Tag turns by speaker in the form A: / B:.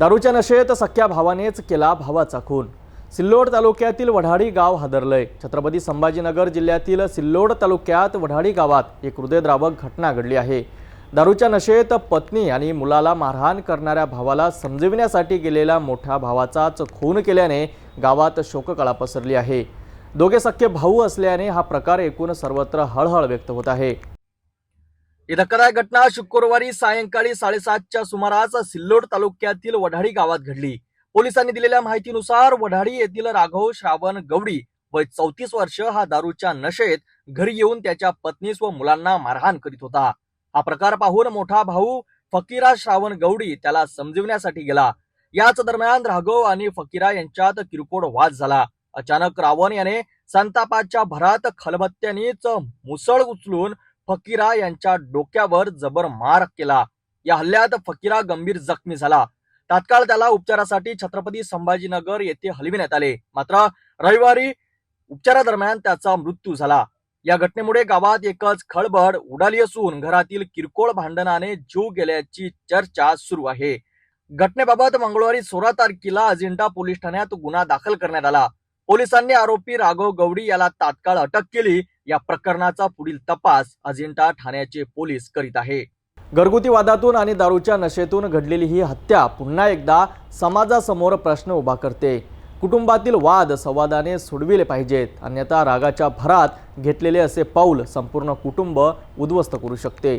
A: दारूच्या नशेत सख्या भावानेच केला भावाचा खून. सिल्लोड तालुक्यातील वढाडी गाव हादरलंय. छत्रपती संभाजीनगर जिल्ह्यातील सिल्लोड तालुक्यात वढाडी गावात एक हृदयद्रावक घटना घडली आहे. दारूच्या नशेत पत्नी आणि मुलाला मारहाण करणाऱ्या भावाला समजविण्यासाठी गेलेल्या मोठ्या भावाचाच खून केल्याने गावात शोककळा पसरली आहे. दोघे सख्खे भाऊ असल्याने हा प्रकार एकूण सर्वत्र हळहळ व्यक्त होत आहे. ही धक्कादायक घटना शुक्रवारी सायंकाळी साडेसातच्या सुमारास सिल्लोड तालुक्यातील वढाडी गावात घडली. पोलिसांनी दिलेल्या माहितीनुसार वढाडी येथील राघव श्रावण गवडी वय चौतीस वर्ष हा दारूच्या नशेत घरी येऊन त्याच्या पत्नीस व मुलांना मारहाण करीत होता. हा प्रकार पाहून मोठा भाऊ फकीरा श्रावण गवडी त्याला समजविण्यासाठी गेला. याच दरम्यान राघव आणि फकीरा यांच्यात किरकोळ वाद झाला. अचानक रावण याने संतापाच्या भरात खलबत्त्यानीच मुसळ उचलून फकीरा यांच्या डोक्यावर जबर मार केला. या हल्ल्यात फकीरा गंभीर जखमी झाला. तात्काळ त्याला उपचारासाठी छत्रपती संभाजीनगर येथे हलविण्यात आले. मात्र रविवारी उपचारादरम्यान त्याचा मृत्यू झाला. या घटनेमुळे गावात एकच खळबळ उडाली असून घरातील किरकोळ भांडणाने जीव गेल्याची चर्चा सुरू आहे. घटनेबाबत मंगळवारी सोळा तारखेला अजिंठा पोलीस ठाण्यात गुन्हा दाखल करण्यात आला. पोलिसांनी आरोपी राघव गवडी याला तात्काळ अटक केली. या प्रकरणाचा पुढील तपास अजिंठा ठाण्याचे पोलीस करीत आहे. घरगुती वादातून आणि दारूच्या नशेतून घडलेली ही हत्या पुन्हा एकदा समाजासमोर प्रश्न उभा करते. कुटुंबातील वाद संवादाने सोडविले पाहिजेत. अन्यथा रागाच्या भरात घेतलेले असे पाऊल संपूर्ण कुटुंब उद्ध्वस्त करू शकते.